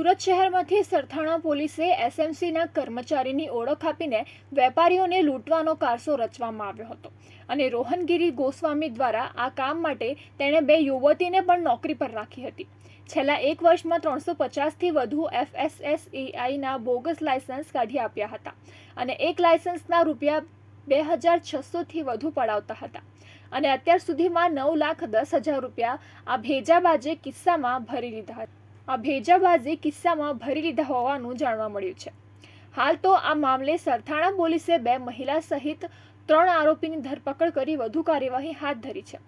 સુરત શહેરમાંથી સરથાણા પોલીસે એસએમસીના કર્મચારીની ઓળખ આપીને વેપારીઓને લૂંટવાનો કારસો રચવામાં આવ્યો હતો અને રોહનગીરી ગોસ્વામી દ્વારા આ કામ માટે તેણે બે યુવતીને પણ નોકરી પર રાખી હતી. છેલ્લા એક વર્ષમાં ત્રણસો પચાસથી વધુ એફએસએસએઆઈના બોગસ લાયસન્સ કાઢી આપ્યા હતા અને એક લાયસન્સના રૂપિયા બે હજાર છસોથી વધુ પડાવતા હતા અને અત્યાર સુધીમાં નવ લાખ દસ હજાર રૂપિયા આ ભેજાબાજે કિસ્સામાં ભરી લીધા હતા. આ ભેજાબાજી કિસ્સામાં ભરી લીધા હોવાનું જાણવા મળ્યું છે. હાલ તો આ મામલે સરથાણા પોલીસે બે મહિલા સહિત ત્રણ આરોપીની ધરપકડ કરી વધુ કાર્યવાહી હાથ ધરી છે.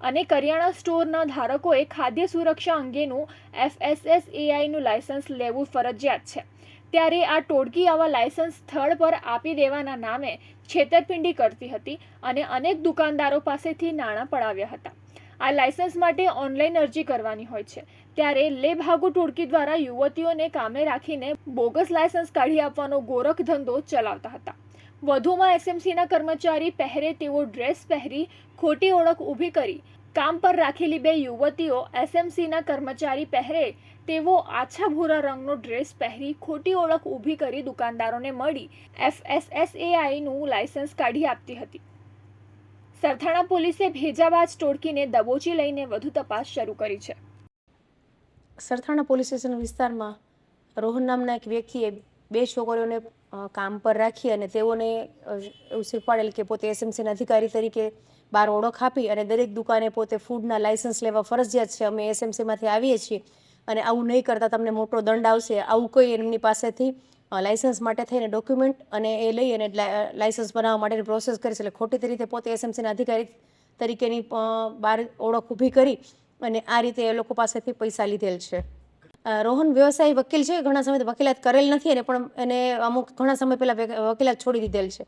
અને કરિયાણા સ્ટોરના ધારકોએ ખાદ્ય સુરક્ષા અંગેનું એફએસએસએઆઈનું લાયસન્સ લેવું ફરજિયાત છે. ત્યારે આ ટોળકી આવા લાયસન્સ સ્થળ પર આપી દેવાના નામે છેતરપિંડી કરતી હતી અને અનેક દુકાનદારો પાસેથી નાણાં પડાવ્યા હતા. આ લાયસન્સ માટે ઓનલાઈન અરજી કરવાની હોય છે. ત્યારે લે ભાગુ ટોળકી દ્વારા યુવતીઓને કામે રાખીને બોગસ લાયસન્સ કાઢી આપવાનો ગોરખ ધંધો ચલાવતા હતા. વધુમાં એસએમસીના કર્મચારી પહેરે તેવો ડ્રેસ પહેરી ખોટી ઓળખ ઊભી કરી કામ પર રાખેલી બે યુવતીઓ એસએમસીના કર્મચારી પહેરે તેવો આછા ભૂરા રંગનો ડ્રેસ પહેરી ખોટી ઓળખ ઊભી કરી દુકાનદારોને મળી એફએસએસએઆઈનું લાયસન્સ કાઢી આપતી હતી. સરથાણા પોલીસે ભેજાબાજ ટોળકીને દબોચી લઈને વધુ તપાસ શરૂ કરી છે. સરથાણા પોલીસ સ્ટેશન વિસ્તારમાં રોહન નામના એક વ્યક્તિએ બે છોકરીઓને કામ પર રાખી અને તેઓને એવું શીખવાડેલ કે પોતે એસએમસીના અધિકારી તરીકે બહાર ઓળખ આપી અને દરેક દુકાને પોતે ફૂડના લાયસન્સ લેવા ફરજિયાત છે. અમે એસએમસીમાંથી આવીએ છીએ અને આવું નહીં કરતાં તમને મોટો દંડ આવશે. આવું કોઈ એમની પાસેથી અ, લાયસન્સ માટે થઈને ડોક્યુમેન્ટ અને એ લઈ અને લાઇસન્સ બનાવવા માટેની પ્રોસેસ કરી એટલે ખોટી રીતે પોતે એસએમસીના અધિકારી તરીકેની બહાર ઓળખ ઊભી કરી અને આ રીતે એ લોકો પાસેથી પૈસા લીધેલ છે. રોહન વ્યવસાયી વકીલ છે. ઘણા સમયથી વકીલાત કરેલ નથી અને પણ એને અમુક ઘણા સમય પહેલાં વકીલાત છોડી દીધેલ છે.